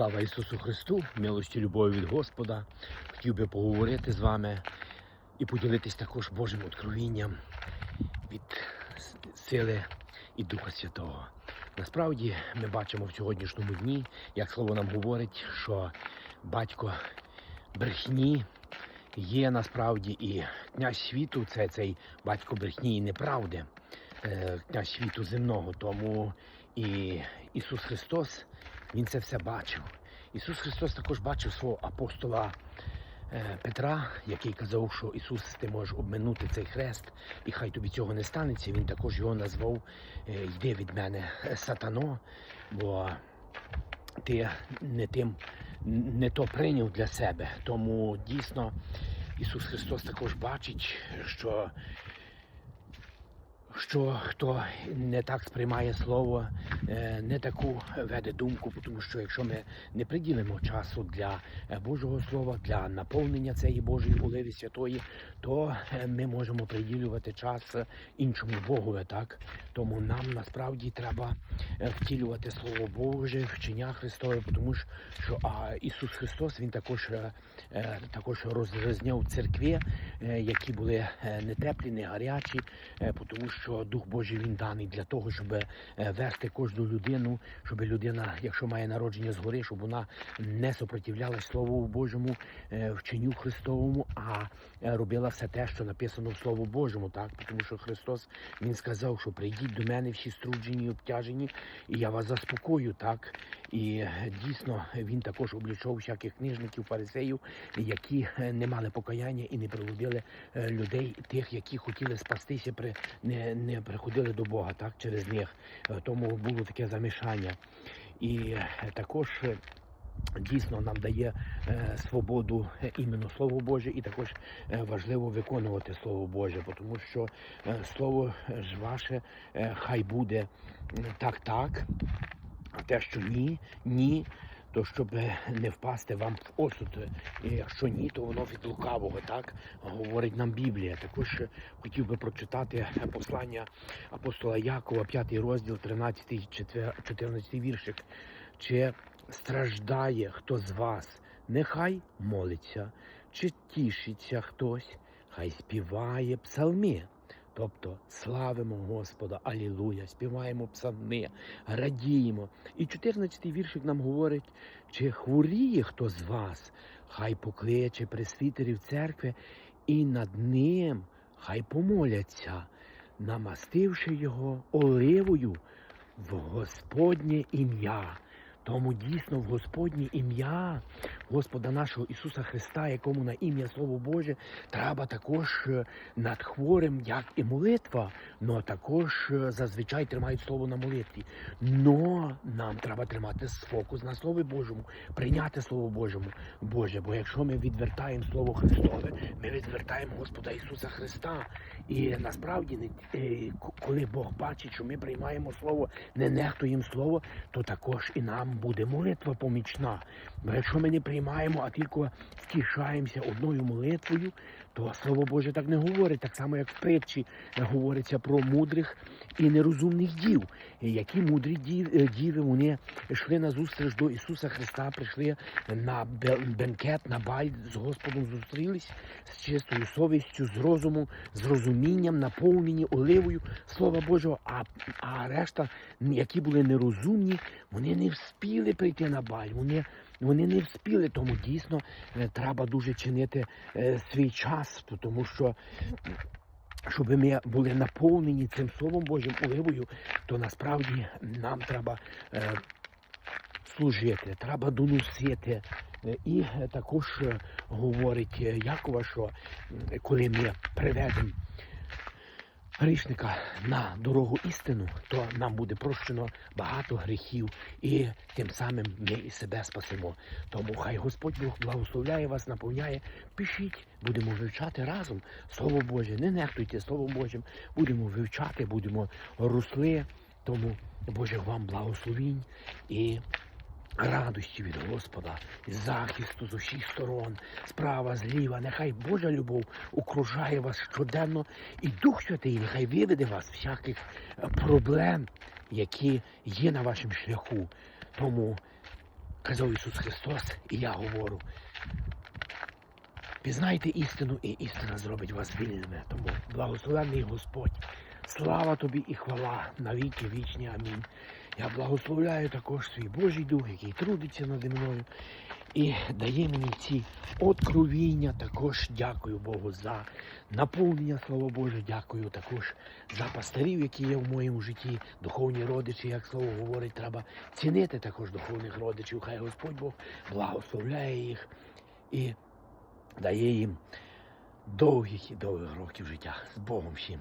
Слава Ісусу Христу, милості любові від Господа. Хотів би поговорити з вами і поділитись також Божим откровінням від сили і Духа Святого. Насправді ми бачимо в сьогоднішньому дні, як слово нам говорить, що батько брехні є насправді і князь світу це цей батько брехні і неправди, е, князь світу земного. Тому і Ісус Христос Він це все бачив. Ісус Христос також бачив свого апостола е, Петра, який казав, що Ісус, ти можеш обминути цей хрест, і хай тобі цього не станеться. Він також його назвав е, Йди від мене, е, сатано, бо ти не тим не то прийняв для себе. Тому дійсно Ісус Христос також бачить, що що хто не так сприймає слово, е, не таку веде думку, тому що якщо ми не приділимо часу для е, Божого Слова, для наповнення цієї Божої уливи святої, то е, ми можемо приділювати час іншому Богові, так? Тому нам насправді треба втілювати Слово Боже, вчення Христове, тому що а Ісус Христос Він також, також розрізняв церкви, е, які були не теплі, не гарячі, тому що Дух Божий він даний для того, щоб е, вести кожну людину, щоб людина, якщо має народження згори, щоб вона не супротивлялась Слову Божому, е, вченню Христовому, а е, робила все те, що написано в Слову Божому, так? Тому що Христос Він сказав, що прийдіть до мене всі струджені, обтяжені, і я вас заспокою, так? І дійсно він також облічав всяких книжників, фарисеїв, які не мали покаяння і не приводили людей, тих, які хотіли спастися, при не, не приходили до Бога, так через них. Е, Тому було таке замішання. І е, також. е, Дійсно нам дає свободу іменно Слово Боже, і також важливо виконувати Слово Боже, тому що Слово ж ваше хай буде так, так, а те, що ні, ні, то щоб е, не впасти вам в осуд. І якщо ні, то воно від лукавого, так говорить нам Біблія. Також е, хотів би прочитати е, послання апостола Якова, 5 розділ, 13, 14 віршик. Чи страждає хто з вас, нехай молиться, чи тішиться хтось, хай співає псалми. Тобто славимо Господа, Алілуя, співаємо псалми, радіємо. І 14-й віршик нам говорить, чи хворіє хто з вас, хай покличе пресвітерів церкви, і над ним хай помоляться, намастивши його оливою в Господнє ім'я. Тому дійсно в Господнє ім'я Господа нашого Ісуса Христа, якому на ім'я Слово Боже, треба також е, над хворим, як і молитва, но також е, зазвичай тримають слово на молитві. Но нам треба тримати фокус на Слові Божому, прийняти Слово Божому, Боже. Бо якщо ми відвертаємо Слово Христове, ми відвертаємо Господа Ісуса Христа. І насправді, е, коли Бог бачить, що ми приймаємо Слово, не нехтуємо Слово, то також і нам буде молитва помічна. Бо якщо ми не приймаємо, а тільки втішаємося одною молитвою, то Слово Боже так не говорить, так само, як в притчі говориться про мудрих і нерозумних дів. Які мудрі е, діви вони йшли на зустріч до Ісуса Христа, прийшли на бенкет, на баль з Господом зустрілись з чистою совістю, з розумом, з розумінням, наповнені оливою Слова Божого. А, а решта, які були нерозумні, вони не вспіли прийти на баль. Вони вони не вспіли, тому дійсно е, треба дуже чинити е, свій час, тому що. Щоб ми були наповнені цим Словом Божим оливою, то насправді нам треба е, служити, треба доносити. І також говорить Якова, що коли ми приведемо грішника на дорогу істину, то нам буде прощено багато гріхів, і тим самим ми і себе спасемо. Тому хай Господь Бог благословляє вас, наповняє. Пишіть, будемо вивчати разом Слово Боже. Не нехтуйте Словом Божим. Будемо вивчати, будемо росли. Тому Боже вам благословінь і радості від Господа, захисту з усіх сторон, справа, зліва. Нехай Божа любов окружає вас щоденно, і Дух Святий нехай виведе вас всяких е, проблем, які є на вашому шляху. Тому казав Ісус Христос, і я говорю. Пізнайте істину, і істина зробить вас вільними. Тому благословенний Господь, слава тобі і хвала навіки вічні. Амінь. Я благословляю також свій Божий Дух, який трудиться наді мною і дає мені ці откровіння. Також дякую Богу за наповнення, слава Боже, дякую також за пастирів, які є в моєму житті, духовні родичі, як слово говорить, треба цінити також духовних родичів. Хай Господь Бог благословляє їх і дає їм довгих і довгих років життя з Богом всім.